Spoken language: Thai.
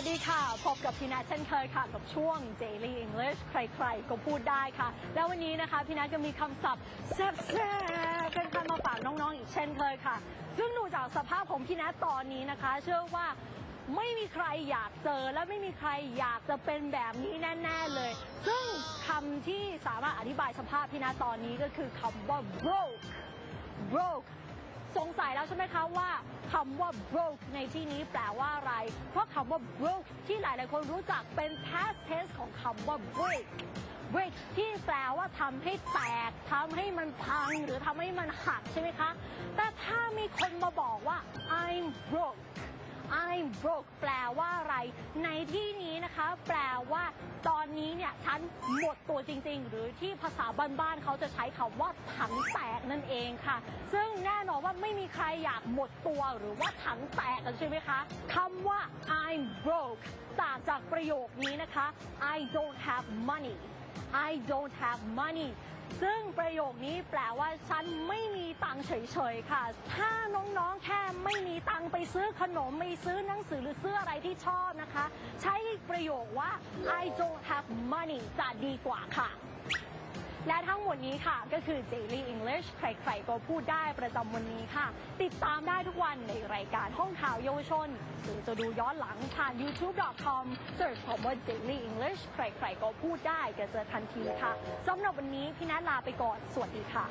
วัสดีค่ะ พบกับพี่นัทเช่นเคยค่ะ กับช่วง Daily English ใครๆ ก็พูดได้ค่ะ แล้ววันนี้นะคะ พี่นัทก็มีคำศัพท์แซ่บๆเป็นคำมาฝากน้องๆ อีกเช่นเคยค่ะ ซึ่งดูจากสภาพของพี่นัทตอนนี้นะคะ เชื่อว่าไม่มีใครอยากเจอและไม่มีใครอยากจะเป็นแบบนี้แน่ ๆเลย ซึ่งคำที่สามารถอธิบายสภาพพี่นัทตอนนี้ก็คือคำว่า broke broke สงสัยแล้วใช่ไหมคะว่าคำว่า broke ในที่นี้แปลว่าอะไร เพราะคำว่า broke ที่หลาย ๆ คนรู้จักเป็น past tense ของคำว่า break break ที่แปลว่าทำให้แตกทำให้มันพังหรือทำให้มันหักใช่ไหมคะ แต่ถ้ามีคนมาบอกว่า I'm broke I'm broke แปลว่าอะไร ในที่นี้นะคะ แปลว่า ตอนนี้เนี่ยฉันหมดตัวจริง ๆ หรือที่ภาษาบ้านๆเขาจะใช้คำว่าถังแตกนั่นเองค่ะ ซึ่งแน่นอนว่าไม่มีใครอยากหมดตัวหรือว่าถังแตกกันใช่ไหมคะคำว่า I'm broke จากประโยคนี้นะคะ I don't have money I don't have money ซึ่งประโยคนี้แปลว่าฉันไม่มีตังค์เฉยๆค่ะ ถ้าน้องๆ แค่ไม่มีตังค์ไปซื้อขนม ไม่ซื้อหนังสือหรือซื้ออะไรที่ชอบนะคะ ใช้ประโยคว่า I don't have money จะดีกว่าค่ะ และทั้งหมดนี้ค่ะก็คือ Daily English ใครๆก็พูดได้ประจำวันนี้ค่ะ ติดตามได้ทุกวันในรายการห้องข่าวเยาวชน หรือจะดูย้อนหลังผ่าน youtube.com search คำว่า Daily English ใครๆก็พูดได้ก็เจอทันทีค่ะสำหรับวันนี้พี่นัทลาไปก่อน สวัสดีค่ะ